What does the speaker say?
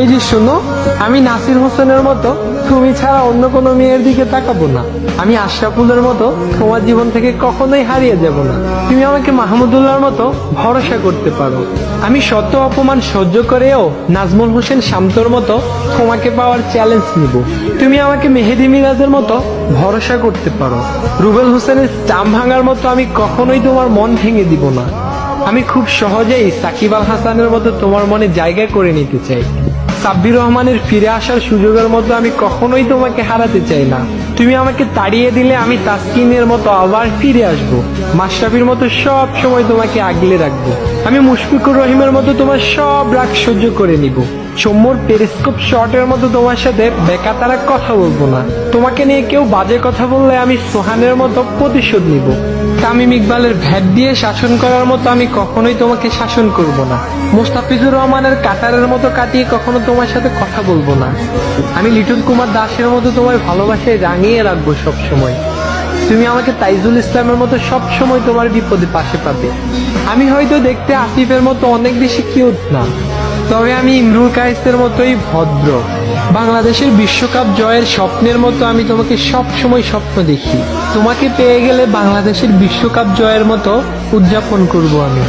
এই যে শোনো, আমি নাসির হোসেনের মতো, তুমি ছাড়া অন্য কোনো মেয়ের দিকে তাকাবো না। আমি আশরাফুলের মতো, তোমার জীবন থেকে কখনোই হারিয়ে যাব না। তুমি আমাকে মাহমুদুল্লাহর মতো ভরসা করতে পারো। আমি শত অপমান সহ্য করেও নাজমুল হোসেন শান্তর মতো তোমাকে পাওয়ার চ্যালেঞ্জ নিব। তুমি আমাকে মেহেদি মিরাজের মতো ভরসা করতে পারো। রুবেল হোসেনের চাম ভাঙার মতো আমি কখনোই তোমার মন ভেঙে দিব না। আমি খুব সহজেই সাকিব আল হাসানের মতো তোমার মনে জায়গা করে নিতে চাই। সাব্বির রহমানের ফিরে আসার সুযোগের মতো আমি কখনোই তোমাকে হারাতে চাই না। তুমি আমাকে তাড়িয়ে দিলে আমি তাসকিনের মতো আবার ফিরে আসব। মাশরাফির মতো সব সময় তোমাকে আগলে রাখব। আমি মুশফিকুর রহিমের মতো তোমার সব রাগ সহ্য করে নিব। সৌম্যর পেরিস্কোপ শটের মতো তোমার সাথে বেকাতারা কথা বলব না। তোমাকে নিয়ে কেউ বাজে কথা বললে আমি সোহানের মতো প্রতিশোধ নিব। তামিম ইকবালের ভ্যাট দিয়ে শাসন করার মতো আমি কখনোই তোমাকে শাসন করব না। মোস্তাফিজুর রহমানের কাতারের মতো কাটিয়ে কখনো তোমার সাথে কথা বলব না। আমি লিটন কুমার দাসের মতো তোমার ভালোবাসায় রাঙিয়ে রাখব সব সময় তুমি আমাকে তাইজুল ইসলামের মতো সব সময় তোমার বিপদে পাশে পাবে। আমি হয়তো দেখতে আসিফের মতো অনেক বেশি কিউট না। তবে আমি ইমরুল কায়েসের মতোই ভদ্র। বাংলাদেশের বিশ্বকাপ জয়ের স্বপ্নের মতো আমি তোমাকে সব সময় স্বপ্ন দেখি। তোমাকে পেয়ে গেলে বাংলাদেশের বিশ্বকাপ জয়ের মতো উদযাপন করব আমি।